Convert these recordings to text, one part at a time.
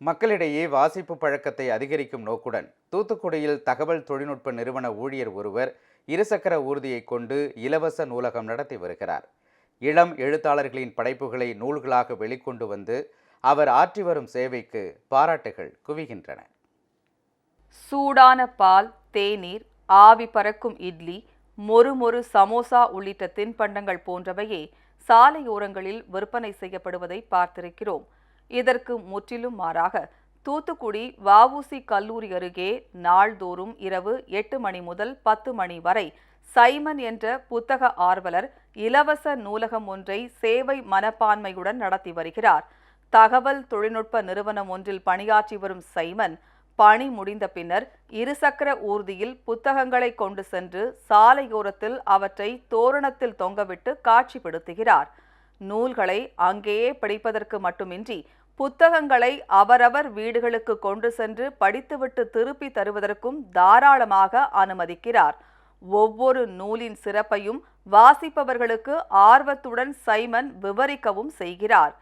மக்களிடையே வாசிப்பு பழக்கத்தை அதிகரிக்கும் நோக்குடன் தூத்துக்குடியில் தகவல் தொழில்நுட்ப நிறுவன ஊழியர் ஒருவர் இருசக்கர ஊர்தியை கொண்டு இலவச நூலகம் நடத்தி வருகிறார். இளம் எழுத்தாளர்களின் படைப்புகளை நூல்களாக வெளிக்கொண்டு வந்து அவர் ஆற்றி வரும் சேவைக்கு பாராட்டுகள் குவிகின்றன. சூடான பால் தேநீர் ஆவி பறக்கும் இட்லி மொறு மொறு சமோசா உள்ளிட்ட தின்பண்டங்கள் போன்றவையே சாலையோரங்களில் விற்பனை செய்யப்படுவதை பார்த்திருக்கிறோம். இதற்கு முற்றிலும் மாறாக தூத்துக்குடி வஉசி கல்லூரி அருகே நாள்தோறும் இரவு எட்டு மணி முதல் பத்து மணி வரை சைமன் என்ற புத்தக ஆர்வலர் இலவச நூலகம் ஒன்றை சேவை மனப்பான்மையுடன் நடத்தி வருகிறார். தகவல் தொழில்நுட்ப நிறுவனம் ஒன்றில் பணியாற்றி வரும் சைமன் பணி முடிந்த பின்னர் இருசக்கர ஊர்தியில் புத்தகங்களை கொண்டு சென்று சாலையோரத்தில் அவற்றை தோரணத்தில் தொங்கவிட்டு காட்சிப்படுத்துகிறார். நூல்களை அங்கேயே படிப்பதற்கு மட்டுமின்றி புத்தகங்களை அவரவர் வீடுகளுக்கு கொண்டு சென்று படித்துவிட்டு திருப்பி தருவதற்கும் தாராளமாக அனுமதிக்கிறார். ஒவ்வொரு நூலின் சிறப்பையும் வாசிப்பவர்களுக்கு ஆர்வத்துடன் சைமன் விவரிக்கவும் செய்கிறார்.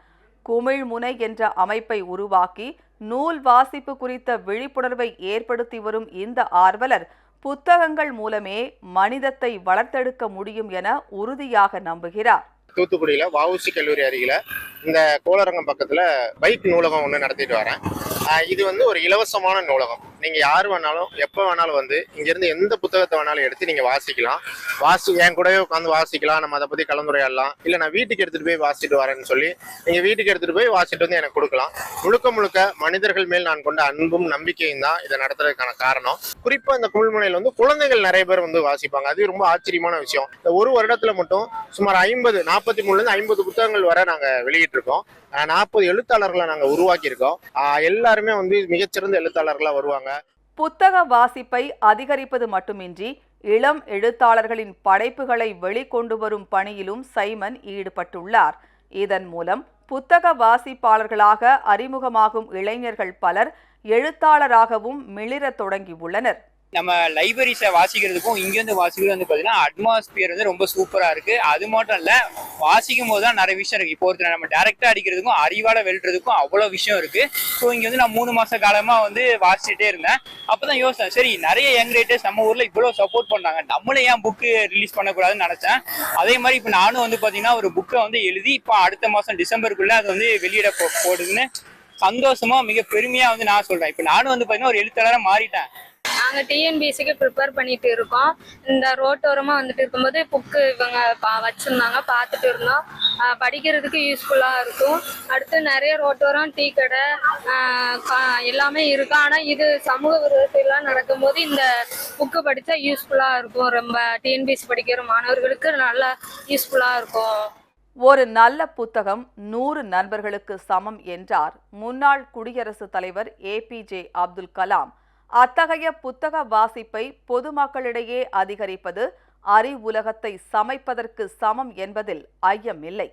குமிழ்முனை என்ற அமைப்பை உருவாக்கி நூல் வாசிப்பு குறித்த விழிப்புணர்வை ஏற்படுத்தி வரும் இந்த ஆர்வலர் புத்தகங்கள் மூலமே மனிதத்தை வளர்த்தெடுக்க முடியும் என உறுதியாக நம்புகிறார். தூத்துக்குடியில் வஉசி கல்லூரி அருகில் இந்த கோளரங்கம் பக்கத்தில் பைக் நூலகம் ஒன்று நடத்திட்டு வரேன். இது வந்து ஒரு இலவசமான நூலகம். நீங்க யார் வேணாலும் எப்போ வேணாலும் வந்து இங்க இருந்து எந்த புத்தகத்தை வேணாலும் எடுத்து நீங்க வாசிக்கலாம். வாசி என் கூடவே உட்காந்து வாசிக்கலாம். நம்ம அதை பத்தி கலந்துரையாடலாம். இல்ல நான் வீட்டுக்கு எடுத்துட்டு போய் வாசிட்டு வரேன்னு சொல்லி நீங்க வீட்டுக்கு எடுத்துட்டு போய் வாசிட்டு வந்து எனக்கு கொடுக்கலாம். முழுக்க முழுக்க மனிதர்கள் மேல் நான் கொண்ட அன்பும் நம்பிக்கையும் தான் இதை நடத்துறதுக்கான காரணம். குறிப்பா இந்த குமிழ்முனையில் வந்து குழந்தைகள் நிறைய பேர் வந்து வாசிப்பாங்க. அது ரொம்ப ஆச்சரியமான விஷயம். இந்த ஒரு வருடத்துல மட்டும் சுமார் ஐம்பது நாற்பத்தி மூணுல இருந்து ஐம்பது புத்தகங்கள் வரை நாங்க வெளியிட்டு இருக்கோம் நாற்பது எழுத்தாளர்களை நாங்க உருவாக்கி இருக்கோம் எல்லாருமே வந்து மிகச்சிறந்த எழுத்தாளர்களா வருவாங்க. புத்தக வாசிப்பை அதிகரிப்பது மட்டுமின்றி இளம் எழுத்தாளர்களின் படைப்புகளை வெளிக்கொண்டு வரும் பணியிலும் சைமன் ஈடுபட்டுள்ளார். இதன் மூலம் புத்தக வாசிப்பாளர்களாக அறிமுகமாகும் இளைஞர்கள் பலர் எழுத்தாளராகவும் மிளிரத் தொடங்கியுள்ளனர். நம்ம லைப்ரரிஸை வாசிக்கிறதுக்கும் இங்கேருந்து வாசிக்கிறது வந்து பார்த்தீங்கன்னா அட்மாஸ்பியர் வந்து ரொம்ப சூப்பராக இருக்குது அது மட்டும் இல்லை வாசிக்கும் போது தான் நிறைய விஷயம் இருக்குது இப்போ ஒருத்தர் நம்ம டேரெக்டாக அடிக்கிறதுக்கும் அறிவால் வெல்றதுக்கும் அவ்வளோ விஷயம் இருக்குது ஸோ இங்கே வந்து நான் மூணு மாத காலமாக வந்து வாசிச்சுட்டே இருந்தேன். அப்போ தான் யோசித்தேன் சரி நிறைய யங் ரைட்டர்ஸ் நம்ம ஊரில் இவ்வளோ சப்போர்ட் பண்ணாங்க. நம்மளே ஏன் புக்கு ரிலீஸ் பண்ணக்கூடாதுன்னு நினச்சேன். அதே மாதிரி இப்போ நானும் வந்து பார்த்தீங்கன்னா ஒரு புக்கை வந்து எழுதி இப்போ அடுத்த மாதம் டிசம்பருக்குள்ளே அது வந்து வெளியிட போ போடுதுன்னு சந்தோஷமா மிக பெருமையா வந்து நான் சொல்றேன். இப்போ நானும் வந்து பார்த்தீங்கன்னா ஒரு எழுத்தாளராக மாறிட்டேன். நாங்கள் டிஎன்பிஎஸ்சிக்கு ப்ரிப்பேர் பண்ணிட்டு இருக்கோம். இந்த ரோட்டோரமாக வந்துட்டு இருக்கும்போது புக்கு இவங்க பா வச்சுருந்தாங்க பார்த்துட்டு இருந்தோம். படிக்கிறதுக்கு யூஸ்ஃபுல்லாக இருக்கும். அடுத்து நிறைய ரோட்டோரம் டீ கடை எல்லாமே இருக்கும். ஆனால் இது சமூக விரோதத்தைலாம் நடக்கும்போது இந்த புக்கு படித்தா யூஸ்ஃபுல்லாக இருக்கும். ரொம்ப டிஎன்பிஎஸ்சி படிக்கிற மாணவர்களுக்கு நல்லா யூஸ்ஃபுல்லாக இருக்கும். ஒரு நல்ல புத்தகம் நூறு நண்பர்களுக்கு சமம் என்றார் முன்னாள் குடியரசுத் தலைவர் ஏபிஜே அப்துல் கலாம் அத்தகைய புத்தக வாசிப்பை பொதுமக்களிடையே அதிகரிப்பது அறிவுலகத்தை சமைப்பதற்கு சமம் என்பதில் ஐயமில்லை.